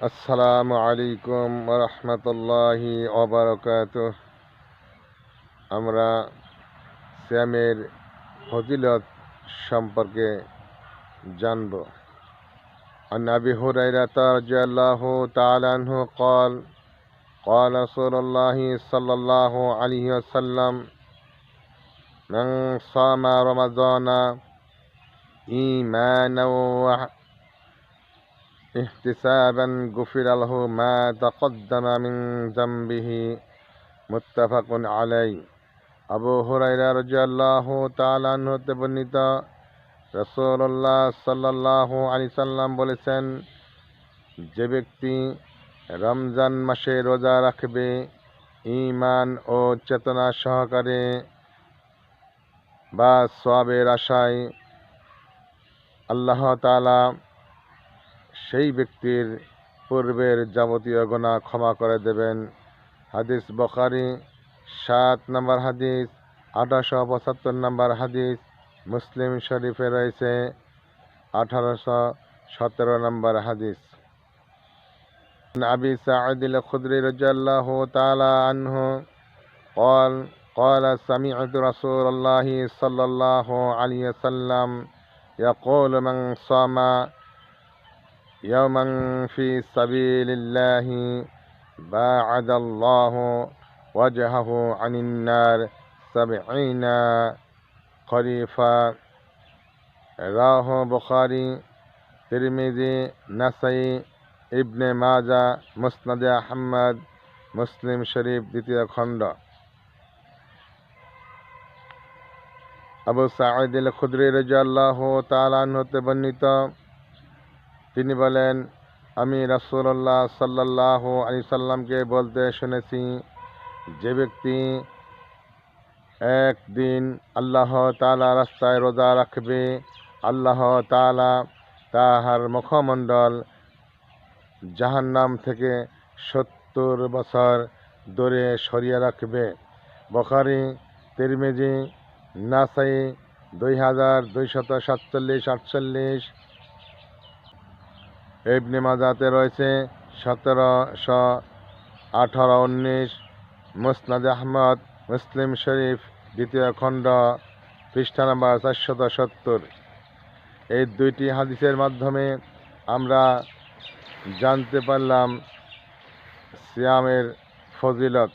আসসালামু আলাইকুম রহমতুল্লাহি অবরকাত আমরা শ্যামের ফজিলত সম্পর্কে জানব عن أبي هريرة رضي الله تعالى عنه قال قال رسول الله صلى الله عليه وسلم من صام رمضان إيمانا وح- احتسابا غفر له ما تقدم من ذنبه মুত্তাফাক আলাই আবু হুরাইরা রাদিয়াল্লাহু তাআলা আনহু হতে বর্ণিত রাসূলুল্লাহ সাল্লাল্লাহু আলাইহি সাল্লাম বলেছেন যে ব্যক্তি রমজান মাসে রোজা রাখবে ঈমান ও চেতনা সহকারে বা সওয়াবের আশায় আল্লাহ তাআলা সেই ব্যক্তির পূর্বের যাবতীয় গুনাহ ক্ষমা করে দেবেন হাদিস বখারি সাত নম্বর হাদিস আঠারোশো পঁচাত্তর নম্বর হাদিস মুসলিম শরীফে রয়েছে আঠারোশো সতেরো নম্বর হাদিস عن أبي سعيد الخدري رضي الله تعالى عنه قال قال سمعت رسول الله صلى الله عليه وسلم يقول من صام يوما في سبيل الله باعد الله وجهه عن النار سبعين خريفا রাহ বুখারি তিরমিজি নাসাই ইবনে মাজা মুসনাদে আহমদ মুসলিম শরীফ দ্বিতীয় খণ্ড আবু সাঈদ আল খুদরি রাজিয়াল্লাহু তাআলা হতে বর্ণিত তিনি বলেন, আমি রাসূলুল্লাহ সাল্লাল্লাহু আলাইহি সাল্লামকে বলতে শুনেছি, যে ব্যক্তি একদিন আল্লাহ তাআলা রাস্তায় রোজা রাখবে, আল্লাহ তাআলা তাহার মুখমণ্ডল জাহান্নাম থেকে সত্তর বছর দূরে সরিয়ে রাখবে। বখারি, তিরমিজি, নাসাই, দুই হাজার দুইশত সাতচল্লিশ, আটচল্লিশ ইবনে মাজাতে রয়েছে সতেরোশো আঠারো উনিশ, মুসনাদ আহমদ, মুসলিম শরীফ, দ্বিতীয় খণ্ড, পৃষ্ঠা নাম্বার চারশত সত্তর। এই দুইটি হাদিসের মাধ্যমে আমরা জানতে পারলাম সিয়ামের ফজিলত।